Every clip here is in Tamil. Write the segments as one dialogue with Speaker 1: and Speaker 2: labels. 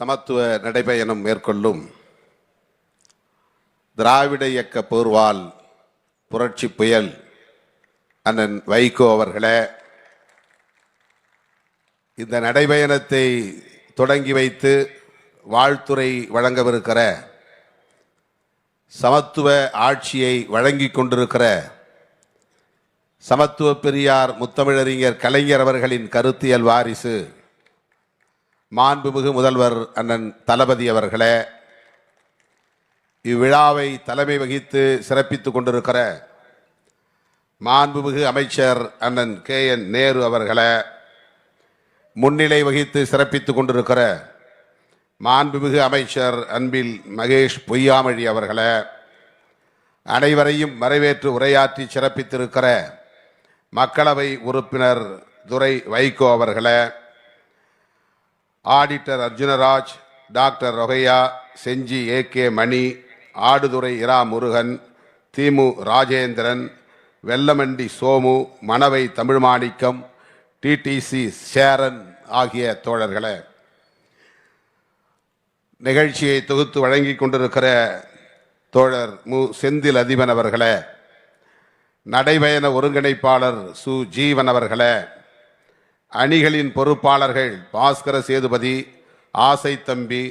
Speaker 1: சமத்துவ நடைபயணம் மேற்கொள்ளும். திராவிட இயக்க போர்வால் புரட்சி புயல் அண்ணன் வைகோ அவர்களே இந்த நடைபயணத்தை தொடங்கி வைத்து வாழ்த்துறை வழங்கவிருக்கிற சமத்துவ ஆட்சியை வழங்கி கொண்டிருக்கிற சமத்துவ பெரியார் முத்தமிழறிஞர் கலைஞர் அவர்களின் கருத்தியல் வாரிசு மாண்புமிகு முதல்வர் அண்ணன் தளபதி அவர்களே இவ்விழாவை தலைமை வகித்து சிறப்பித்து கொண்டிருக்கிற மாண்புமிகு அமைச்சர் அண்ணன் கே. என். நேரு அவர்களே முன்னிலை வகித்து சிறப்பித்து கொண்டிருக்கிற மாண்புமிகு அமைச்சர் அன்பில் மகேஷ் பொய்யாமொழி அவர்களே அனைவரையும் வரவேற்று உரையாற்றி சிறப்பித்திருக்கிற மக்களவை உறுப்பினர் துரை வைகோ அவர்களே auditor Arjunaraj doctor Rokaiya Senji A K Mani Aduthurai Ira Murugan Thimu Rajendran Vellamandi Somu Manavai Thamizhmanikkam DTC Cheran ஆகிய தோழர்களே. நிகழ்ச்சியை தொகுத்து வழங்கி கொண்டிருக்கிற தோழர் மு. செந்தில் அதிபன் அவர்களே நடைபயண ஒருங்கிணைப்பாளர் சு. ஜீவன் அவர்களே அணிகளின் பொறுப்பாளர்கள் பாஸ்கர சேதுபதி ஆசை தம்பி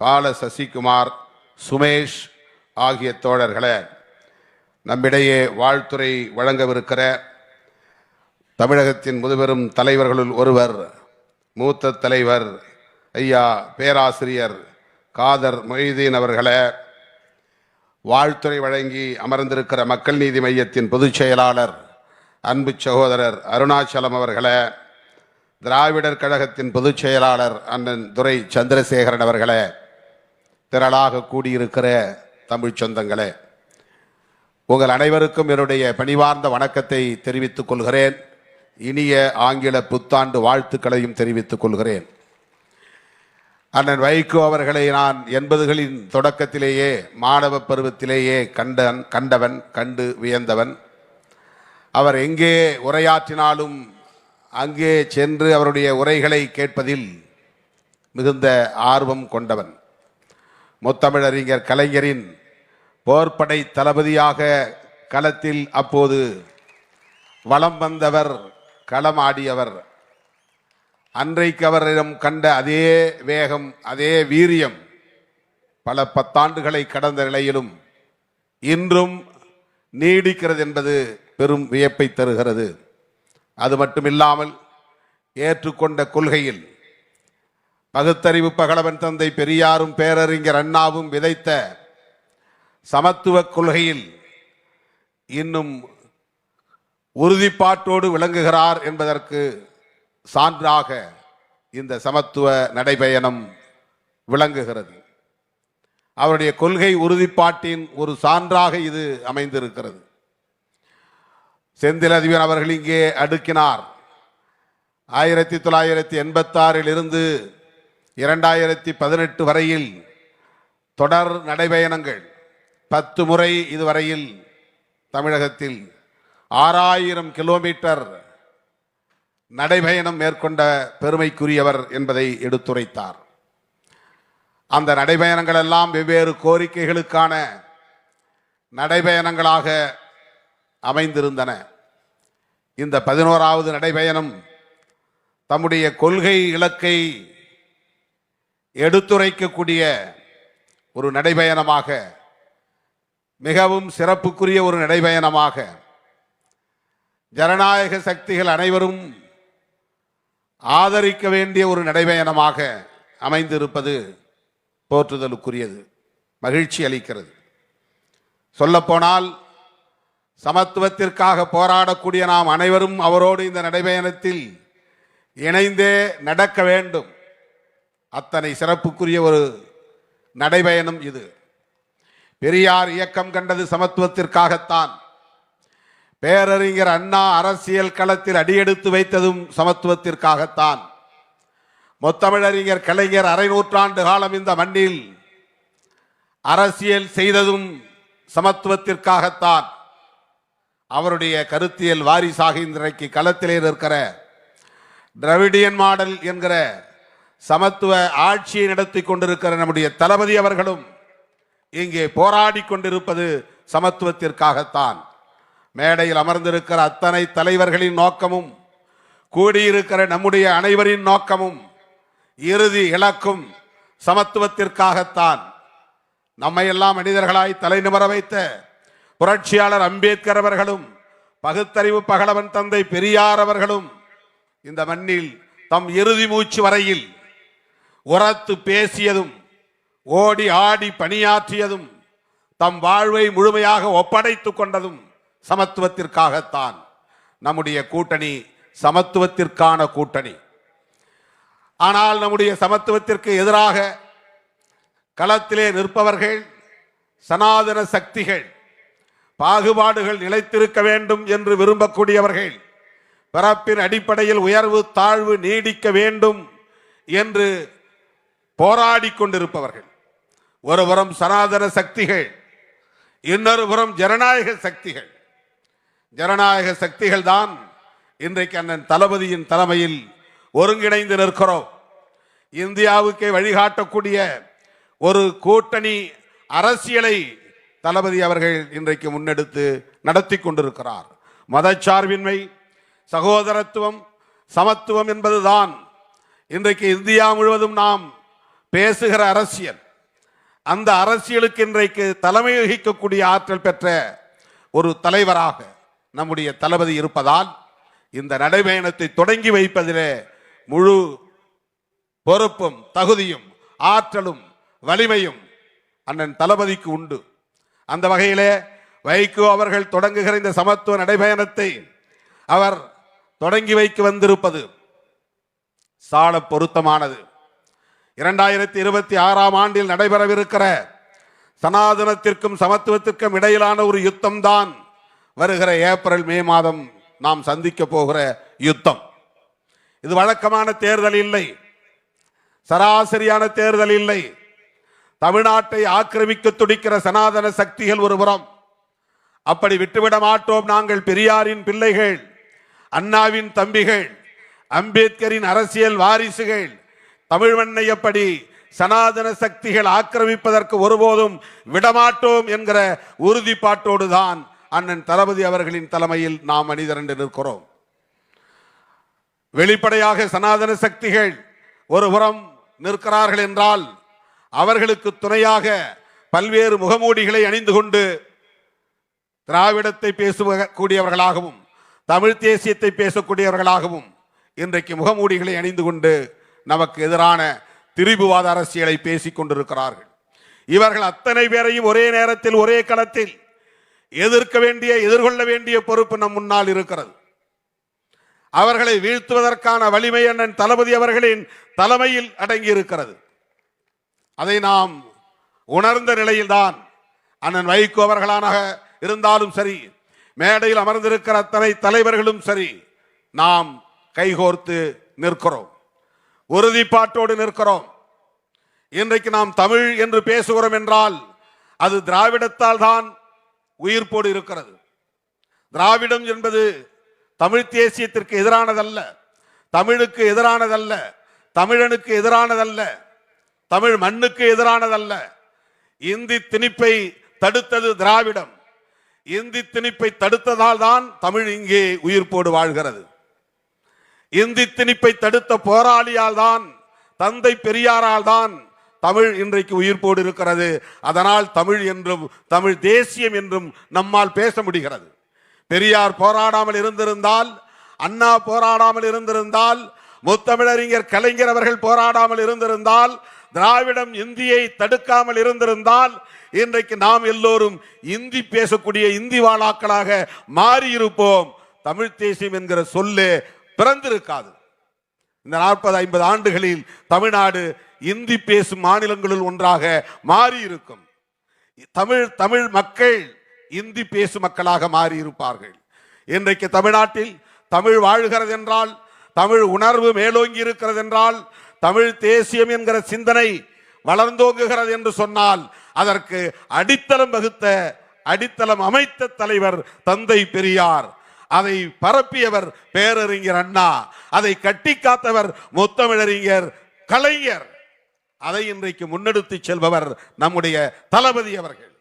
Speaker 1: பால சசிகுமார் சுமேஷ் ஆகிய தோழர்களே நம்மிடையே வாழ்த்துறை வழங்கவிருக்கிற தமிழகத்தின் முதுபெரும் தலைவர்களுள் ஒருவர் மூத்த தலைவர் ஐயா பேராசிரியர் காதர் மொய்தீன் அவர்களே வாழ்த்துறை வழங்கி அமர்ந்திருக்கிற மக்கள் நீதி மையத்தின் பொதுச் செயலாளர் அன்பு சகோதரர் அருணாச்சலம் அவர்களே திராவிடர் கழகத்தின் பொதுச் செயலாளர் அண்ணன் துரை சந்திரசேகரன் அவர்களே திரளாக கூடியிருக்கிற தமிழ் சொந்தங்களே உங்கள் அனைவருக்கும் என்னுடைய பணிவார்ந்த வணக்கத்தை தெரிவித்துக் கொள்கிறேன். இனிய ஆங்கில புத்தாண்டு வாழ்த்துக்களையும் தெரிவித்துக் கொள்கிறேன். அண்ணன் வைகோ அவர்களை நான் எண்பதுகளின் தொடக்கத்திலேயே மாணவ பருவத்திலேயே கண்டன் கண்டவன் கண்டு வியந்தவன். அவர் எங்கே உரையாற்றினாலும் அங்கே சென்று அவருடைய உரைகளை கேட்பதில் மிகுந்த ஆர்வம் கொண்டவன். முத்தமிழறிஞர் கலைஞரின் போர்ப்படை தளபதியாக களத்தில் அப்போது வளம் வந்தவர் களமாடியவர். அன்றைக்கு அவரிடம் கண்ட அதே வேகம் அதே வீரியம் பல பத்தாண்டுகளை கடந்த நிலையிலும் இன்றும் நீடிக்கிறது என்பது பெரும் வியப்பை தருகிறது. அது மட்டுமில்லாமல் ஏற்றுக்கொண்ட கொள்கையில் பகுத்தறிவு பகலவன் தந்தை பெரியாரும் பேரறிஞர் அண்ணாவும் விதைத்த சமத்துவ கொள்கையில் இன்னும் உறுதிப்பாட்டோடு விளங்குகிறார் என்பதற்கு சான்றாக இந்த சமத்துவ நடைபயணம் விளங்குகிறது. அவருடைய கொள்கை உறுதிப்பாட்டின் ஒரு சான்றாக இது அமைந்திருக்கிறது. செந்தில் அதிபர் அவர்கள் இங்கே அடுக்கினார். ஆயிரத்தி தொள்ளாயிரத்தி எண்பத்தாறில் இருந்து இரண்டாயிரத்தி பதினெட்டு வரையில் தொடர் நடைபயணங்கள் பத்து முறை இதுவரையில் தமிழகத்தில் ஆறாயிரம் கிலோமீட்டர் நடைபயணம் மேற்கொண்ட பெருமைக்குரியவர் என்பதை எடுத்துரைத்தார். அந்த நடைபயணங்கள் எல்லாம் வெவ்வேறு கோரிக்கைகளுக்கான நடைபயணங்களாக அமைந்திருந்தன. இந்த பதினோராவது நடைபயணம் தம்முடைய கொள்கை இலக்கை எடுத்துரைக்கக்கூடிய ஒரு நடைபயணமாக மிகவும் சிறப்புக்குரிய ஒரு நடைபயணமாக. ஜனநாயக சக்திகள் அனைவரும் ஆதரிக்க வேண்டிய ஒரு நடைபயணமாக அமைந்திருப்பது போற்றுதலுக்குரியது மகிழ்ச்சி அளிக்கிறது. சொல்லப்போனால் சமத்துவத்திற்காக போராடக்கூடிய நாம் அனைவரும் அவரோடு இந்த நடைபயணத்தில் இணைந்தே நடக்க வேண்டும். அத்தனை சிறப்புக்குரிய ஒரு நடைபயணம் இது. பெரியார் இயக்கம் கண்டது சமத்துவத்திற்காகத்தான். பேரறிஞர் அண்ணா அரசியல் களத்தில் அடியெடுத்து வைத்ததும் சமத்துவத்திற்காகத்தான். முத்தமிழறிஞர் கலைஞர் அரை நூற்றாண்டு காலம் இந்த மண்ணில் அரசியல் செய்ததும் சமத்துவத்திற்காகத்தான். அவருடைய கருத்தியல் வாரிசாக இன்றைக்கு களத்திலே இருக்கிற திராவிடியன் மாடல் என்கிற சமத்துவ ஆட்சியை நடத்தி கொண்டிருக்கிற நம்முடைய தளபதி அவர்களும் இங்கே போராடி கொண்டிருப்பது சமத்துவத்திற்காகத்தான். மேடையில் அமர்ந்திருக்கிற அத்தனை தலைவர்களின் நோக்கமும் கூடியிருக்கிற நம்முடைய அனைவரின் நோக்கமும் இறுதி இலக்கும் சமத்துவத்திற்காகத்தான். நம்மையெல்லாம் மனிதர்களாய் தலைநிமர வைத்த புரட்சியாளர் அம்பேத்கர் அவர்களும் பகுத்தறிவு பகலவன் தந்தை பெரியார் அவர்களும் இந்த மண்ணில் தம் இறுதி மூச்சு வரையில் உரத்து பேசியதும் ஓடி ஆடி பணியாற்றியதும் தம் வாழ்வை முழுமையாக ஒப்படைத்துக் கொண்டதும் சமத்துவத்திற்காகத்தான் நம்முடைய கூட்டணி சமத்துவத்திற்கான கூட்டணி. ஆனால் நம்முடைய சமத்துவத்திற்கு எதிராக களத்திலே நிற்பவர்கள் சனாதன சக்திகள் பாகுபாடுகள் நிலைத்திருக்க வேண்டும் என்று விரும்பக்கூடியவர்கள் பிறப்பின் அடிப்படையில் உயர்வு தாழ்வு நீடிக்க வேண்டும் என்று போராடி கொண்டிருப்பவர்கள். ஒருபுறம் சனாதன சக்திகள் இன்னொரு புறம் ஜனநாயக சக்திகள். ஜனநாயக சக்திகள் தான் இன்றைக்கு அண்ணன் தளபதியின் தலைமையில் ஒருங்கிணைந்து நிற்கிறோம். இந்தியாவுக்கே வழிகாட்டக்கூடிய ஒரு கூட்டணி அரசியலை தளபதி அவர்கள் இன்றைக்கு முன்னெடுத்து நடத்தி கொண்டிருக்கிறார். மதச்சார்பின்மை சகோதரத்துவம் சமத்துவம் என்பதுதான் இன்றைக்கு இந்தியா முழுவதும் நாம் பேசுகிற அரசியல். அந்த அரசியலுக்கு இன்றைக்கு தலைமை வகிக்கக்கூடிய ஆற்றல் பெற்ற ஒரு தலைவராக நம்முடைய தளபதி இருப்பதால் இந்த நடைபயணத்தை தொடங்கி வைப்பதிலே முழு பொறுப்பும் தகுதியும் ஆற்றலும் வலிமையும் அண்ணன் தளபதிக்கு உண்டு. அந்த வகையிலே வைகோ அவர்கள் தொடங்குகிற இந்த சமத்துவ நடைபயணத்தை அவர் தொடங்கி வைக்க வந்திருப்பது சால பொருத்தமானது. இரண்டாயிரத்தி இருபத்தி ஆறாம் ஆண்டில் நடைபெறவிருக்கிற சனாதனத்திற்கும் சமத்துவத்திற்கும் இடையிலான ஒரு யுத்தம் தான் வருகிற ஏப்ரல் மே மாதம் நாம் சந்திக்க போகிற யுத்தம். இது வழக்கமான தேர்தல் இல்லை. சராசரியான தேர்தல் இல்லை. தமிழ்நாட்டை ஆக்கிரமிக்க துடிக்கிற சனாதன சக்திகள் ஒருபுறம். அப்படி விட்டுவிட மாட்டோம் நாங்கள் பெரியாரின் பிள்ளைகள் அண்ணாவின் தம்பிகள் அம்பேத்கரின் அரசியல் வாரிசுகள். தமிழ் மண்ணை எப்படி சனாதன சக்திகள் ஆக்கிரமிப்பதற்கு ஒருபோதும் விடமாட்டோம் என்கிற உறுதிப்பாட்டோடு தான் அண்ணன் தளபதி அவர்களின் தலைமையில் நாம் அணிதிரண்டு நிற்கிறோம். வெளிப்படையாக சனாதன சக்திகள் ஒருபுறம் நிற்கிறார்கள் என்றால் அவர்களுக்கு துணையாக பல்வேறு முகமூடிகளை அணிந்து கொண்டு திராவிடத்தை பேசக்கூடியவர்களாகவும் தமிழ் தேசியத்தை பேசக்கூடியவர்களாகவும் இன்றைக்கு முகமூடிகளை அணிந்து கொண்டு நமக்கு எதிரான திரிபுவாத அரசியலை பேசிக் கொண்டிருக்கிறார்கள். இவர்கள் அத்தனை பேரையும் ஒரே நேரத்தில் ஒரே களத்தில் எதிர்க்க வேண்டிய எதிர்கொள்ள வேண்டிய பொறுப்பு நம் முன்னால் இருக்கிறது. அவர்களை வீழ்த்துவதற்கான வலிமை அண்ணன் தளபதி அவர்களின் தலைமையில் அடங்கி இருக்கிறது அதை நாம் உணர்ந்த நிலையில்தான் அண்ணன் வைகோ அவர்களான இருந்தாலும் சரி மேடையில் அமர்ந்திருக்கிற அத்தனை தலைவர்களும் சரி நாம் கைகோர்த்து நிற்கிறோம். உறுதிப்பாட்டோடு நிற்கிறோம். இன்றைக்கு நாம் தமிழ் என்று பேசுகிறோம் என்றால் அது திராவிடத்தால் தான் உயிர்ப்போடு இருக்கிறது. திராவிடம் என்பது தமிழ் தேசியத்திற்கு எதிரானதல்ல தமிழுக்கு எதிரானதல்ல தமிழனுக்கு எதிரானதல்ல தமிழ் மண்ணுக்கு எதிரானதல்ல. இந்தி திணிப்பை தடுத்தது திராவிடம். இந்தி திணிப்பை தடுத்ததால் தான் தமிழ் இங்கே உயிர்ப்போடு வாழ்கிறது. இந்தி திணிப்பை தடுத்த போராளியால் தான் தந்தை பெரியாரால் தான் தமிழ் இன்றைக்கு உயிர்ப்போடு இருக்கிறது. அதனால் தமிழ் என்றும் தமிழ் தேசியம் என்றும் நம்மால் பேச முடிகிறது. பெரியார் போராடாமல் இருந்திருந்தால் அண்ணா போராடாமல் இருந்திருந்தால் முத்தமிழறிஞர் கலைஞர் அவர்கள் போராடாமல் இருந்திருந்தால் திராவிடம் இந்தியை தடுக்காமல் இருந்திருந்தால் இன்றைக்கு நாம் எல்லோரும் இந்தி பேசக்கூடிய இந்தி வாழாக்களாக மாறியிருப்போம். தமிழ் தேசியம் என்கிற சொல்லே பிறந்திருக்காது. இந்த நாற்பது ஐம்பது ஆண்டுகளில் தமிழ்நாடு இந்தி பேசும் மாநிலங்களில் ஒன்றாக மாறி இருக்கும் தமிழ் தமிழ் மக்கள் இந்தி பேசும் மக்களாக மாறி இருப்பார்கள் இன்றைக்கு தமிழ்நாட்டில் தமிழ் வாழ்கிறது என்றால் தமிழ் உணர்வு மேலோங்கி இருக்கிறது என்றால் தமிழ் தேசியம் என்கிற சிந்தனை வளர்ந்தோங்குகிறது என்று சொன்னால் அதற்கு அடித்தளம் வகுத்த அடித்தளம் அமைத்த தலைவர் தந்தை பெரியார். அதை பரப்பியவர் பேரறிஞர் அண்ணா. அதை கட்டி காத்தவர் முத்தமிழறிஞர் கலைஞர். அதை இன்றைக்கு முன்னெடுத்து செல்பவர் நம்முடைய தளபதி அவர்கள்.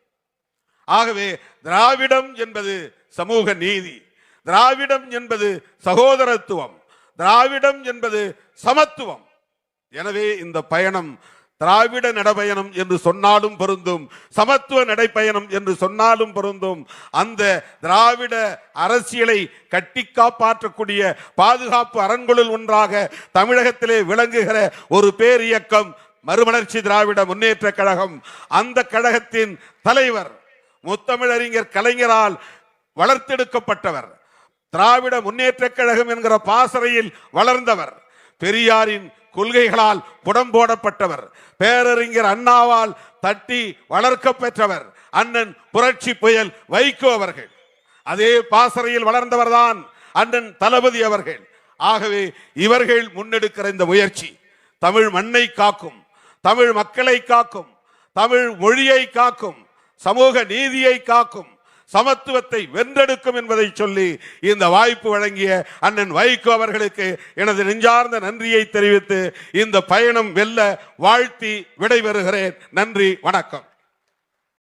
Speaker 1: ஆகவே திராவிடம் என்பது சமூக நீதி. திராவிடம் என்பது சகோதரத்துவம். திராவிடம் என்பது சமத்துவம். எனவே இந்த பயணம் திராவிட நடைபயணம் என்று சொன்னாலும் பொருந்தும் சமத்துவ நடைப்பயணம் என்று சொன்னாலும் பொருந்தும். அந்த திராவிட அரசியலை கட்டி காப்பாற்றக்கூடிய பாதுகாப்பு அரண்களுள் ஒன்றாக தமிழகத்திலே விளங்குகிற ஒரு பேர் இயக்கம் மறுமலர்ச்சி திராவிட முன்னேற்ற கழகம். அந்த கழகத்தின் தலைவர் முத்தமிழறிஞர் கலைஞரால் வளர்த்தெடுக்கப்பட்டவர். திராவிட முன்னேற்ற கழகம் என்கிற பாசறையில் வளர்ந்தவர். பெரியாரின் கொள்கைகளால் புடம்போடப்பட்டவர் பேரறிஞர் அண்ணாவால் தட்டி வளர்க்க பெற்றவர். அண்ணன் புரட்சி புயல் வைகோ அவர்கள். அதே பாசறையில் வளர்ந்தவர்தான் அண்ணன் தளபதி அவர்கள். ஆகவே இவர்கள் முன்னெடுக்கிற இந்த முயற்சி தமிழ் மண்ணை காக்கும் தமிழ் மக்களை காக்கும் தமிழ் மொழியை காக்கும் சமூக நீதியை காக்கும் சமத்துவத்தை வென்றெடுக்கும் என்பதை சொல்லி இந்த வாய்ப்பு வழங்கிய அண்ணன் வைகோ அவர்களுக்கு எனது நெஞ்சார்ந்த நன்றியை தெரிவித்து இந்த பயணம் வெல்ல வாழ்த்தி விடைபெறுகிறேன். நன்றி வணக்கம்.